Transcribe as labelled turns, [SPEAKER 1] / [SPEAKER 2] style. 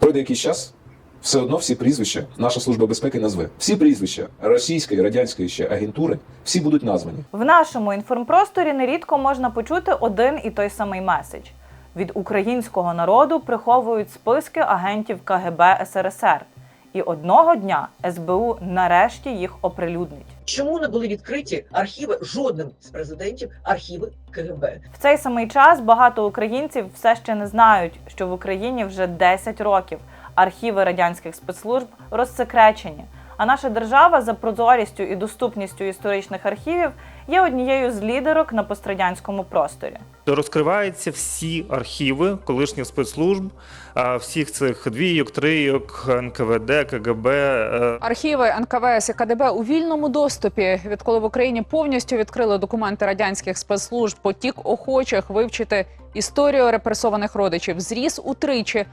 [SPEAKER 1] Пройде якийсь час, все одно всі прізвища наша служба безпеки назве. Всі прізвища російської, радянської ще агентури, всі будуть названі.
[SPEAKER 2] В нашому інформпросторі нерідко можна почути один і той самий меседж: від українського народу приховують списки агентів КГБ СРСР. І одного дня СБУ нарешті їх оприлюднить.
[SPEAKER 3] Чому не були відкриті архіви жодним з президентів архіви КГБ?
[SPEAKER 2] В цей самий час багато українців все ще не знають, що в Україні вже 10 років архіви радянських спецслужб розсекречені. А наша держава за прозорістю і доступністю історичних архівів є однією з лідерок на пострадянському просторі.
[SPEAKER 4] Розкриваються всі архіви колишніх спецслужб, а, всіх цих двійок, трийок, НКВД, КГБ. е,
[SPEAKER 5] Архіви НКВС і КДБ у вільному доступі. Відколи в Україні повністю відкрили документи радянських спецслужб, потік охочих вивчити історію репресованих родичів зріс утричі.